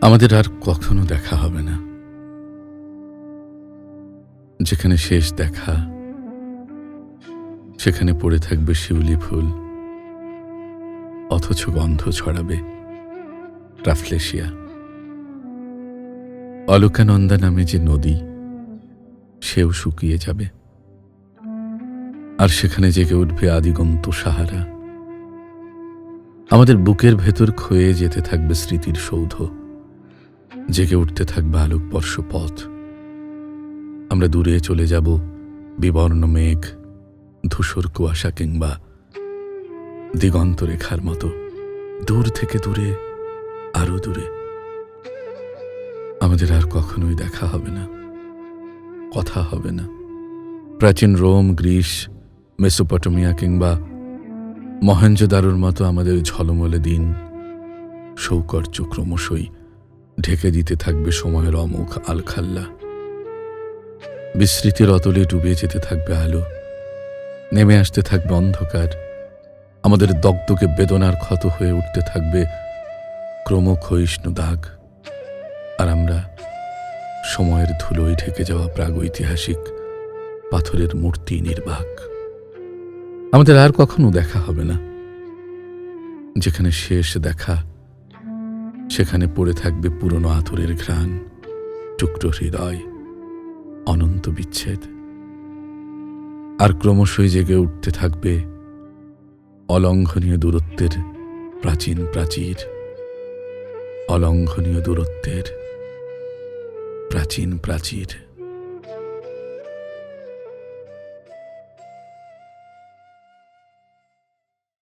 আমাদের আর কখনো দেখা হবে না। যেখানে শেষ দেখা, সেখানে পড়ে থাকবে শিউলি ফুল, অথচ গন্ধ ছড়াবে রাফলেশিয়া অলকানন্দা নামে যে নদী, সেও শুকিয়ে যাবে। আর সেখানে জেগে উঠবে আদিগন্ত সাহারা। আমাদের বুকের ভেতর ক্ষয়ে যেতে থাকবে স্মৃতির সৌধ। জেগে উঠতে থাকবে আলোকবর্ষ পথ। আমরা দূরে চলে যাব, বিবর্ণ মেঘ, ধূসর কুয়াশা কিংবা দিগন্ত রেখার মতো। দূর থেকে দূরে, আরও দূরে। আমাদের আর কখনোই দেখা হবে না, কথা হবে না। প্রাচীন রোম, গ্রীস, মেসোপটেমিয়া কিংবা মহেঞ্জোদারোর মতো আমাদের ঝলমলে দিন সৌকর্য ক্রমশই ঢেকে দিতে থাকবে সময়ের অমুখ আলখাল্লা। বিস্মৃতির অতলে ডুবে যেতে থাকবে আলো। নেমে আসতে থাকবে অন্ধকার। আমাদের দগ্ধকে বেদনার ক্ষত হয়ে উঠতে থাকবে ক্রমক্ষয়িষ্ণু দাগ। আর আমরা সময়ের ধুলোয় ঢেকে যাওয়া প্রাগৈতিহাসিক পাথরের মূর্তি নির্বাক। আমাদের আর কখনো দেখা হবে না। যেখানে শেষ দেখা সেখানে পড়ে থাকবে পুরনো আথরের ঘ্রাণ, টুকরো হৃদয়, অনন্ত বিচ্ছেদ। আর ক্রমশই জেগে উঠতে থাকবে অলঙ্ঘনীয় দূরত্বের প্রাচীন প্রাচীর, অলঙ্ঘনীয় দূরত্বের প্রাচীন প্রাচীর।